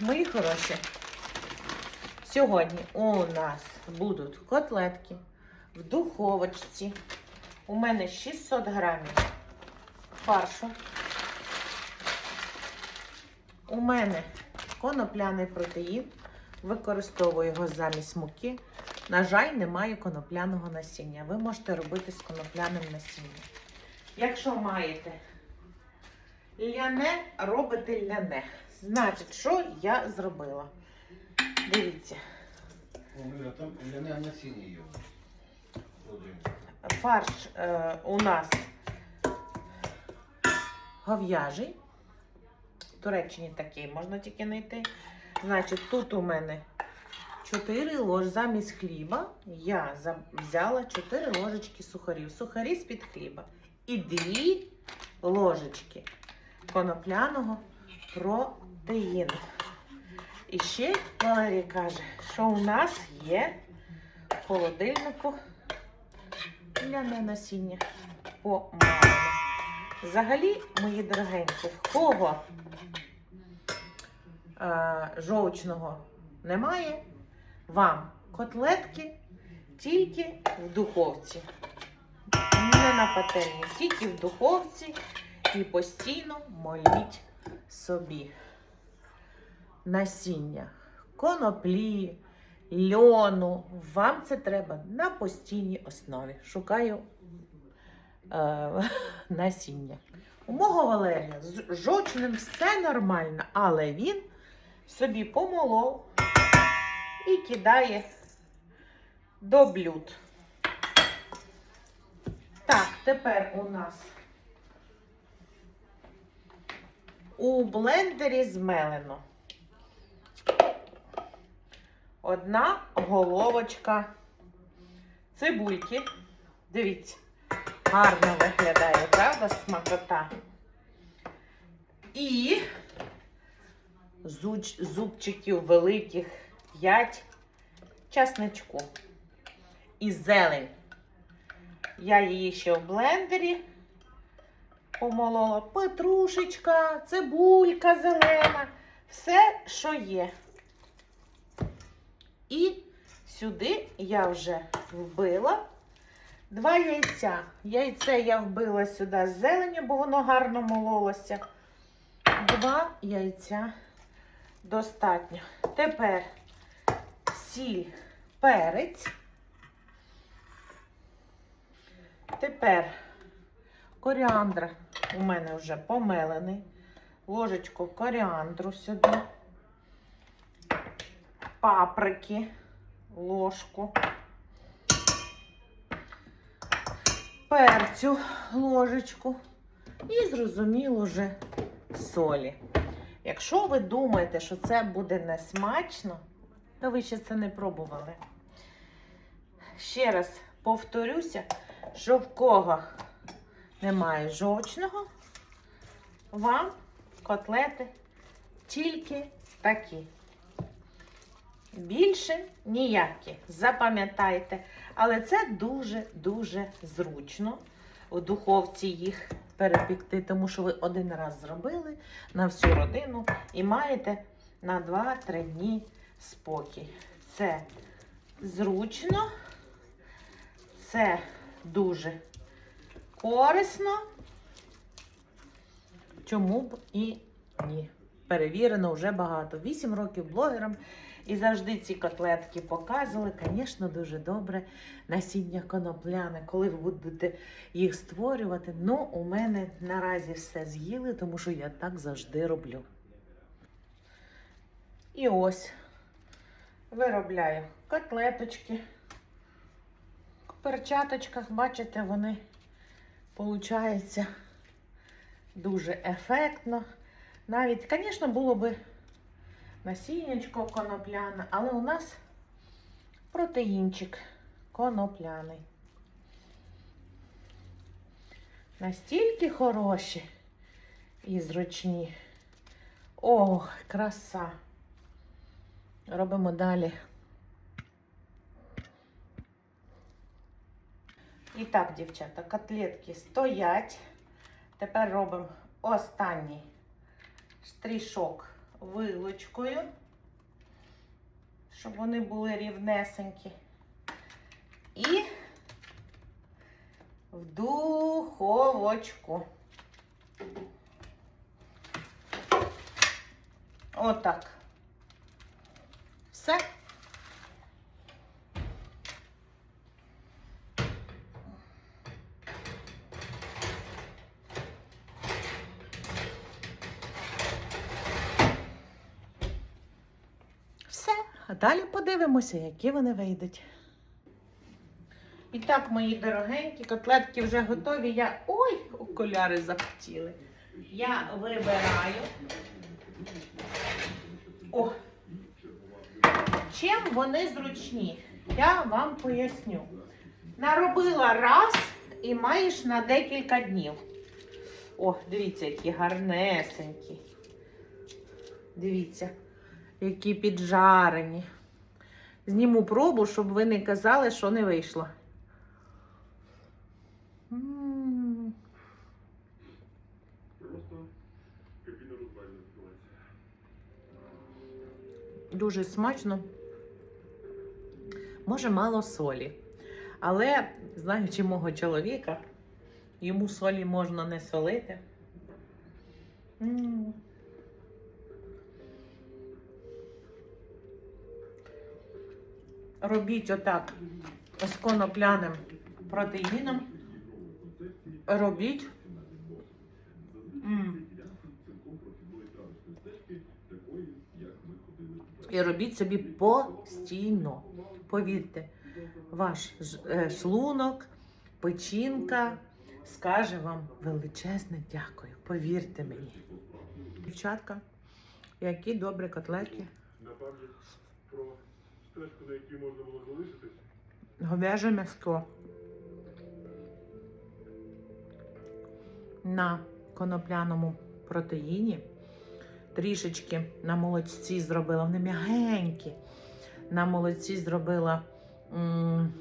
мої хороші, сьогодні у нас будуть котлетки в духовочці. У мене 600 грамів фаршу. У мене конопляний протеїн. Використовую його замість муки. На жаль, немає конопляного насіння. Ви можете робити з конопляним насінням. Якщо маєте ляне, робите ляне. Значить, що я зробила? Дивіться, там ляне насіння є. Фарш е, у нас гов'яжий. В Туреччині такий можна тільки знайти. Значить, тут у мене 4 лож замість хліба. Я взяла 4 ложечки сухарів. Сухарі з-під хліба. І 2 ложечки конопляного протеїну. І ще Валерій каже, що у нас є в холодильнику ляне насіння помалене. Взагалі, мої дорогенькі, в кого е, жовчного немає, вам котлетки тільки в духовці. Не на пательні, тільки в духовці і постійно моліть собі. Насіння, коноплі, льону. Вам це треба на постійній основі. Шукаю е, насіння. У мого Валерія з жовчним все нормально, але він собі помолов і кидає до блюд. Так, тепер у нас у блендері змелено одна головочка цибульки. Дивіться, гарно виглядає, правда, смакота. І зуч, зубчиків великих 5 часничку. І зелень. Я її ще в блендері помолола. Петрушечка, цибулька зелена, все, що є. І сюди я вже вбила два яйця. Яйце я вбила сюди з зеленю, бо воно гарно мололося. Два яйця достатньо. Тепер сіль, перець. Тепер коріандр у мене вже помелений. Ложечку коріандру сюди. Паприки, ложку. Перцю ложечку. І зрозуміло вже солі. Якщо ви думаєте, що це буде не смачно, то ви ще це не пробували. Ще раз повторюся, що в кого немає жовчного, вам котлети тільки такі. Більше ніякі. Запам'ятайте. Але це дуже-дуже зручно у духовці їх перепікти, тому що ви один раз зробили на всю родину і маєте на 2-3 дні спокій. Це зручно, це дуже корисно. Чому б і ні? Перевірено вже багато. 8 років блогерам. І завжди ці котлетки показували, звісно, дуже добре насіння конопляне. Коли ви будете їх створювати, ну, у мене наразі все з'їли, тому що я так завжди роблю. І ось виробляю котлеточки. В перчаточках, бачите, вони получаються дуже ефектно. Навіть, звісно, було би насіннячко конопляне, але у нас протеїнчик конопляний. Настільки хороші і зручні. Ох, краса. Робимо далі. І так, дівчата, котлетки стоять. Тепер робимо останній штришок вилочкою, щоб вони були рівнесенькі. І в духовочку. Отак. Все. Все. А далі подивимося, які вони вийдуть. І так, мої дорогенькі, котлетки вже готові. Я. Ой, окуляри захотіли. Я вибираю. О! Чим вони зручні? Я вам поясню. Наробила раз і маєш на декілька днів. О, дивіться, які гарнесенькі. Дивіться, які піджарені. Зніму пробу, щоб ви не казали, що не вийшло. М. Розвальна ситуація. Дуже смачно. Може, мало солі. Але, знаючи мого чоловіка, йому солі можна не солити. М. Робіть отак з конопляним протеїном. Робіть. М. І робіть собі постійно. Повірте, ваш е, шлунок, печінка скаже вам величезне дякую. Повірте мені. Дівчатка, які добрі котлетки. Стежку, на якій можна було залишитись. Говяже м'яско. На конопляному протеїні. Трішечки на молочці зробила. Вони м'ягенькі. На молочці зробила м,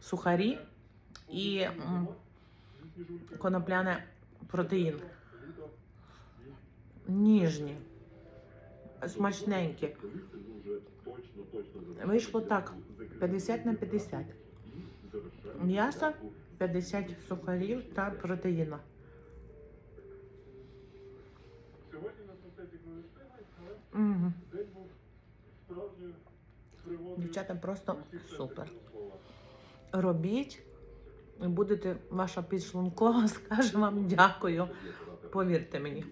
сухарі і м, конопляне протеїн. Ніжні, смачненькі. Вийшло так: 50 на 50. М'ясо, 50 сухарів та протеїна. Пригодою. Дівчата просто супер. Робіть будете, ваша підшлункова скаже вам дякую. Повірте мені.